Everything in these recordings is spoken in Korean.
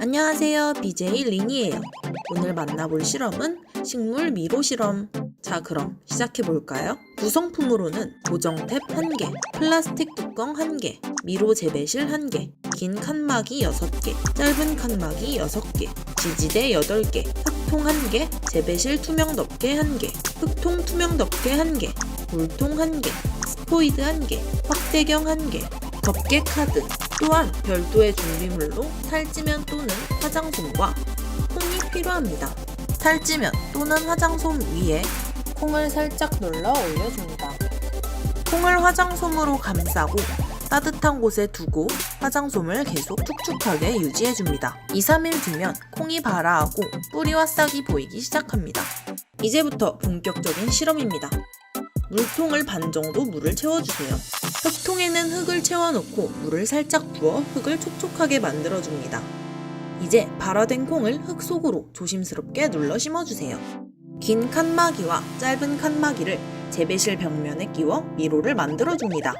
안녕하세요. BJ 린이에요. 오늘 만나볼 실험은 식물 미로 실험. 자, 그럼 시작해 볼까요? 구성품으로는 고정탭 1개, 플라스틱 뚜껑 1개, 미로 재배실 1개, 긴 칸막이 6개, 짧은 칸막이 6개, 지지대 8개, 흙통 1개, 재배실 투명 덮개 1개, 흙통 투명 덮개 1개, 물통 1개, 스포이드 1개, 확대경 1개, 덮개 카드, 또한 별도의 준비물로 살찌면 또는 화장솜과 콩이 필요합니다. 살찌면 또는 화장솜 위에 콩을 살짝 눌러 올려줍니다. 콩을 화장솜으로 감싸고 따뜻한 곳에 두고 화장솜을 계속 축축하게 유지해줍니다. 2, 3일 뒤면 콩이 발아하고 뿌리와 싹이 보이기 시작합니다. 이제부터 본격적인 실험입니다. 물통을 반 정도 물을 채워주세요. 흙통에는 흙을 채워놓고 물을 살짝 부어 흙을 촉촉하게 만들어줍니다. 이제 발화된 콩을 흙 속으로 조심스럽게 눌러 심어주세요. 긴 칸막이와 짧은 칸막이를 재배실 벽면에 끼워 미로를 만들어줍니다.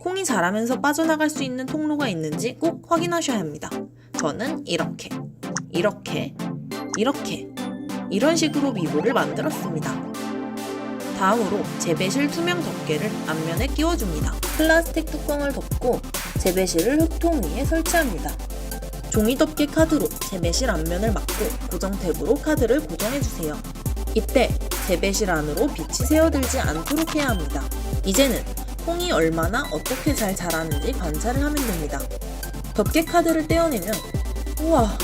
콩이 자라면서 빠져나갈 수 있는 통로가 있는지 꼭 확인하셔야 합니다. 저는 이렇게, 이렇게, 이렇게, 이런 식으로 미로를 만들었습니다. 다음으로 재배실 투명 덮개를 앞면에 끼워줍니다. 플라스틱 뚜껑을 덮고 재배실을 흙통 위에 설치합니다. 종이 덮개 카드로 재배실 앞면을 막고 고정 탭으로 카드를 고정해주세요. 이때 재배실 안으로 빛이 새어들지 않도록 해야 합니다. 이제는 콩이 얼마나 어떻게 잘 자라는지 관찰을 하면 됩니다. 덮개 카드를 떼어내면 우와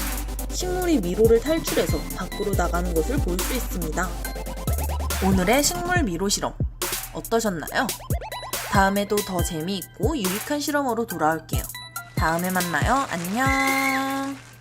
식물이 미로를 탈출해서 밖으로 나가는 것을 볼 수 있습니다. 오늘의 식물 미로 실험 어떠셨나요? 다음에도 더 재미있고 유익한 실험으로 돌아올게요. 다음에 만나요. 안녕.